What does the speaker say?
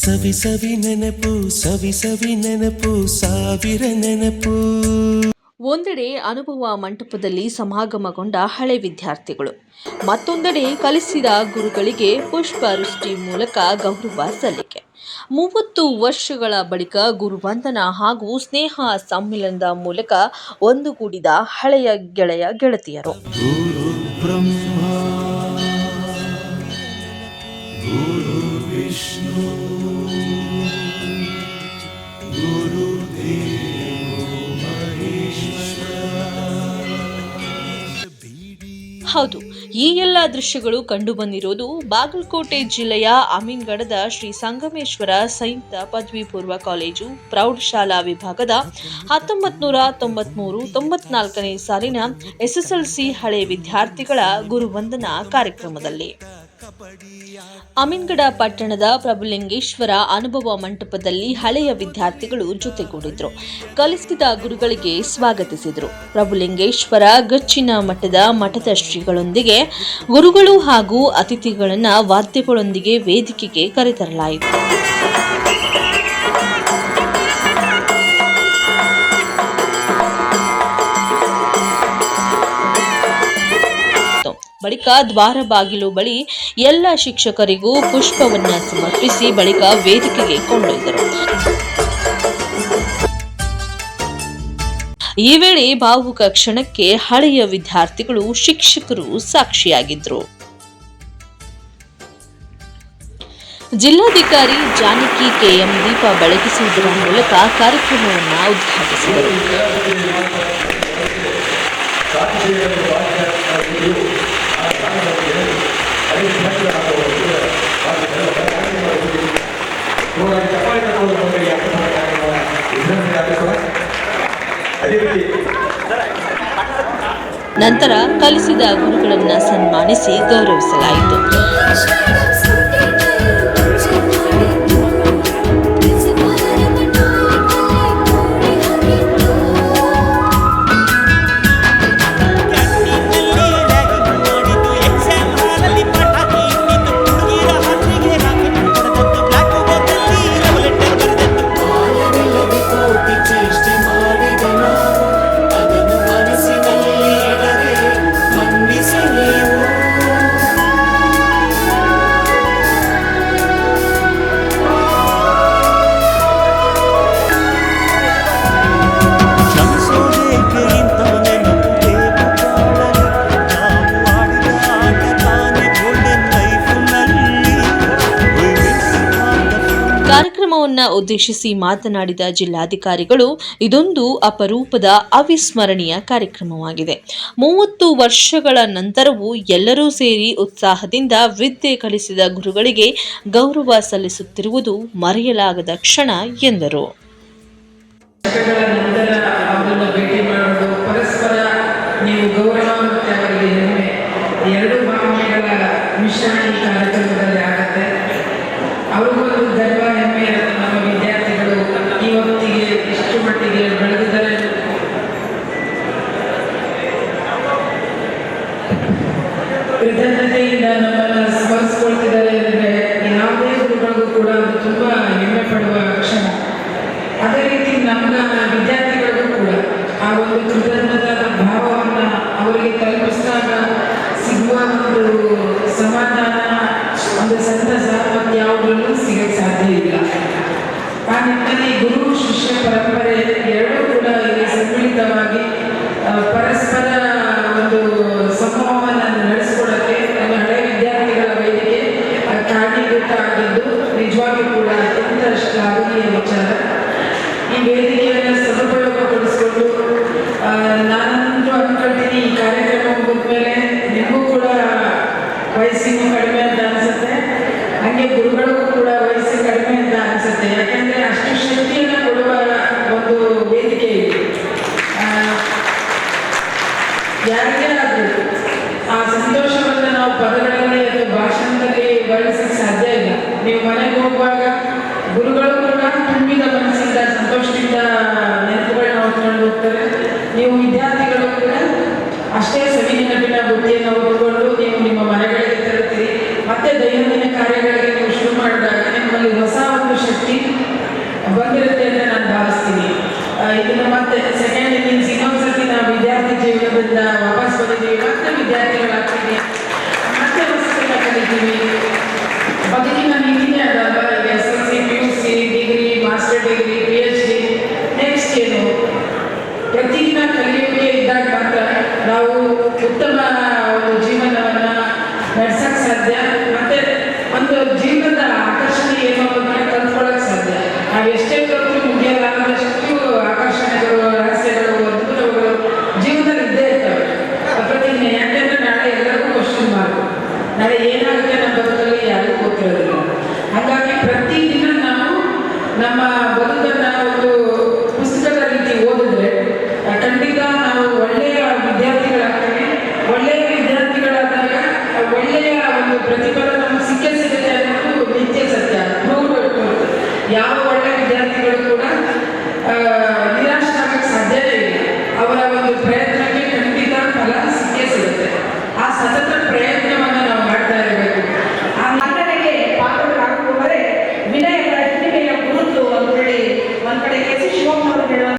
ಸವಿ ಸವಿ ನೆನಪು ಸವಿ ಸವಿ ನೆನಪು ಸಾವಿರ ನೆನಪು. ಒಂದೆಡೆ ಅನುಭವ ಮಂಟಪದಲ್ಲಿ ಸಮಾಗಮಗೊಂಡ ಹಳೆ ವಿದ್ಯಾರ್ಥಿಗಳು. ಮತ್ತೊಂದೆಡೆ ಕಲಿಸಿದ ಗುರುಗಳಿಗೆ ಪುಷ್ಪವೃಷ್ಟಿ ಮೂಲಕ ಗೌರವ ಸಲ್ಲಿಕೆ. ಮೂವತ್ತು ವರ್ಷಗಳ ಬಳಿಕ ಗುರುವಂದನ ಹಾಗೂ ಸ್ನೇಹ ಸಮ್ಮಿಲನದ ಮೂಲಕ ಒಂದುಗೂಡಿದ ಹಳೆಯ ಗೆಳೆಯ ಗೆಳತಿಯರು. ಹೌದು, ಈ ಎಲ್ಲ ದೃಶ್ಯಗಳು ಕಂಡುಬಂದಿರೋದು ಬಾಗಲಕೋಟೆ ಜಿಲ್ಲೆಯ ಅಮೀನ್ಗಢದ ಶ್ರೀ ಸಂಗಮೇಶ್ವರ ಸಂಯುಕ್ತ ಪದವಿ ಪೂರ್ವ ಕಾಲೇಜು ಪ್ರೌಢಶಾಲಾ ವಿಭಾಗದ ಹತ್ತೊಂಬತ್ತು ನೂರ ತೊಂಬತ್ಮೂರು ತೊಂಬತ್ನಾಲ್ಕನೇ ಸಾಲಿನ ಎಸ್ಎಸ್ಎಲ್ಸಿ ಹಳೆ ವಿದ್ಯಾರ್ಥಿಗಳ ಗುರುವಂದನಾ ಕಾರ್ಯಕ್ರಮದಲ್ಲಿ. ಅಮೀನ್ಗಢ ಪಟ್ಟಣದ ಪ್ರಭುಲಿಂಗೇಶ್ವರ ಅನುಭವ ಮಂಟಪದಲ್ಲಿ ಹಳೆಯ ವಿದ್ಯಾರ್ಥಿಗಳು ಜೊತೆಗೂಡಿದ್ರು. ಕಲಿಸಿದ ಗುರುಗಳಿಗೆ ಸ್ವಾಗತಿಸಿದರು. ಪ್ರಭುಲಿಂಗೇಶ್ವರ ಗಚ್ಚಿನ ಮಠದ ಮಠದ ಶ್ರೀಗಳೊಂದಿಗೆ ಗುರುಗಳು ಹಾಗೂ ಅತಿಥಿಗಳನ್ನು ವಾದ್ಯಗಳೊಂದಿಗೆ ವೇದಿಕೆಗೆ ಕರೆತರಲಾಯಿತು. ಬಳಿಕ ದ್ವಾರ ಬಾಗಿಲು ಬಳಿ ಎಲ್ಲ ಶಿಕ್ಷಕರಿಗೂ ಪುಷ್ಪವನ್ನ ಸಮರ್ಪಿಸಿ ಬಳಿಕ ವೇದಿಕೆಗೆ ಕೊಂಡೊಯ್ದರು. ಈ ವೇಳೆ ಭಾವುಕ ಕ್ಷಣಕ್ಕೆ ಹಳೆಯ ವಿದ್ಯಾರ್ಥಿಗಳು ಶಿಕ್ಷಕರು ಸಾಕ್ಷಿಯಾಗಿದ್ರು. ಜಿಲ್ಲಾಧಿಕಾರಿ ಜಾನಕಿ ಕೆಎಂ ದೀಪ ಬೆಳಗಿಸುವುದರ ಮೂಲಕ ಕಾರ್ಯಕ್ರಮವನ್ನು ಉದ್ಘಾಟಿಸಿದರು. ನಂತರ ಕಲಿಸಿದ ಗುರುಗಳನ್ನು ಸನ್ಮಾನಿಸಿ ಗೌರವಿಸಲಾಯಿತು. ಉದ್ದೇಶಿಸಿ ಮಾತನಾಡಿದ ಜಿಲ್ಲಾಧಿಕಾರಿಗಳು, ಇದೊಂದು ಅಪರೂಪದ ಅವಿಸ್ಮರಣೀಯ ಕಾರ್ಯಕ್ರಮವಾಗಿದೆ. ಮೂವತ್ತು ವರ್ಷಗಳ ನಂತರವೂ ಎಲ್ಲರೂ ಸೇರಿ ಉತ್ಸಾಹದಿಂದ ವಿದ್ಯೆ ಕಲಿಸಿದ ಗುರುಗಳಿಗೆ ಗೌರವ ಸಲ್ಲಿಸುತ್ತಿರುವುದು ಮರೆಯಲಾಗದ ಕ್ಷಣ ಎಂದರು. ಎರಡು ತುಂಬ ಹೆಮ್ಮೆ ಪಡುವ ಕ್ಷಣ. ಅದೇ ರೀತಿ ನಮ್ಮ ವಿದ್ಯಾರ್ಥಿಗಳಿಗೂ ಕೂಡ ಆ ಒಂದು ಕೃತಜ್ಞತಾದ ಭಾವವನ್ನು ಅವರಿಗೆ ತಲುಪಿಸಿದಾಗ ಸಿಗುವ ಒಂದು ಸಮಾಧಾನ, ಒಂದು ಸಂತಸ ಮತ್ತು ಯಾವುದರಲ್ಲೂ ಸಿಗಕ್ಕೆ ಸಾಧ್ಯ ಇಲ್ಲ ಆ ನಿಟ್ಟಿನಲ್ಲಿ ಗುರು ಶಿಷ್ಯ ಪರಂಪರೆ ಎರಡೂ ಕೂಡ ಇಲ್ಲಿ ಸಮ್ಮಿಳಿತವಾಗಿ ಆ, ಪರಸ್ಪರ ಒಂದು ಸಮೂಹವನ್ನು ನಡೆಸ್ಕೊಡೋಕ್ಕೆ ನಮ್ಮ ಹಳೆ ವಿದ್ಯಾರ್ಥಿಗಳ ವೇದಿಕೆ ಆ, ಕಾರಣೀಭೂತ ಆಗಿದ್ದು ನಿಜವಾಗಿಯೂ ಕೂಡ ಅತ್ಯಂತ ಶ್ಲಾಘನೀಯ ವಿಚಾರ ಈ ವೇದಿಕೆಯನ್ನು ಸದುಪಯೋಗಪಡಿಸಿಕೊಂಡು ಆ, ನಾನಂತೂ ಅನ್ಕೊಳ್ತೀನಿ ಈ ಕಾರ್ಯಕ್ರಮ ಮುಗಿದ್ಮೇಲೆ ನಿಮಗೂ ಕೂಡ ವಯಸ್ಸಿಗೂ ಕಡಿಮೆ ಅಂತ ಅನಿಸುತ್ತೆ ಹಾಗೆ ಗುರುಗಳಿಗೂ ಕೂಡ ವಯಸ್ಸು ಕಡಿಮೆ ಅಂತ ಅನಿಸುತ್ತೆ ಯಾಕಂದ್ರೆ ಅಷ್ಟು ಶಕ್ತಿಯನ್ನು ಕೊಡುವ ಒಂದು ವೇದಿಕೆ ಇದೆ ಆ, ಯಾರಿಗೇ ಆಗಲಿ? ಆ ಸಂತೋಷವನ್ನು ನಾವು ಪದಗಳಲ್ಲಿ ಅಥವಾ ಭಾಷಣದಲ್ಲಿ ವರ್ಣಿಸಕ್ಕೆ ಸಾಧ್ಯ ಇಲ್ಲ. ನೀವು ಮನೆಗೆ ಹೋಗುವಾಗ ಗುರುಗಳು ಕೂಡ ತುಂಬಿದ ಮನಸ್ಸಿಂದ, ಸಂತೋಷದಿಂದ ನೆನಪುಗಳನ್ನ ಹೊತ್ಕೊಂಡು ಹೋಗ್ತಾರೆ. ನೀವು ವಿದ್ಯಾರ್ಥಿಗಳು ಕೂಡ ಅಷ್ಟೇ ಸವಿ ನೆನಪಿನ ಬುದ್ಧಿಯನ್ನು ಹೊತ್ಕೊಂಡು ನೀವು ನಿಮ್ಮ ಮನೆಗಳಿಗೆ ತರುತ್ತೀರಿ. ಮತ್ತೆ ದೈನಂದಿನ ಕಾರ್ಯಗಳಿಗೆ ನೀವು ಶುರು ಮಾಡಿದಾಗ ನಿಮ್ಮಲ್ಲಿ ಹೊಸ ಒಂದು ಶಕ್ತಿ ಬಂದಿರುತ್ತೆ ಅಂತ ಇದನ್ನು ಮತ್ತೆ ಸೆಕೆಂಡ್ ಇನ್ನಿಂಗ್ಸ್ ಇನ್ನೊಂದ್ಸತಿ ನಾವು ವಿದ್ಯಾರ್ಥಿ ಜೀವನದಿಂದ ವಾಪಸ್ ಬಂದಿದ್ದೀವಿ. ಮತ್ತೆ ವಿದ್ಯಾರ್ಥಿಗಳಾಗ್ತೀವಿ ಮತ್ತೆ ಹೊಸದನ್ನ ಕಲಿತೀವಿ. ಬದುಕಿನ ನೀತಿನೇ ಅದಲ್ಲ ಈಗ S L C, P U C degree master degree P H D next ಏನು? ಪ್ರತಿದಿನ ಕಲಿಯೋಕೆ ಇದ್ದಾಗ ಮಾತ್ರ ನಾವು ಉತ್ತಮ ಒಂದು ಜೀವನವನ್ನು ನಡೆಸಕ್ಕೆ ಸಾಧ್ಯ. ಮತ್ತೆ ಒಂದು ಜೀವನದ ನಾಳೆ ಏನಾಗುತ್ತೆ ನಮ್ಮ ಬದುಕಲ್ಲಿ ಯಾರಿಗೂ ಗೊತ್ತಿರೋದಿಲ್ಲ. ಹಾಗಾಗಿ ಪ್ರತಿದಿನ ನಾವು ನಮ್ಮ ಬದುಕನ್ನ ಒಂದು ಪುಸ್ತಕದ ರೀತಿ ಓದಿದ್ರೆ, ಖಂಡಿತ ನಾವು ಒಳ್ಳೆಯ ವಿದ್ಯಾರ್ಥಿಗಳಾಗ್ತೇವೆ, ಒಳ್ಳೆಯ ವಿದ್ಯಾರ್ಥಿಗಳಾದಾಗ ಒಳ್ಳೆಯ ಒಂದು ಪ್ರತಿಫಲ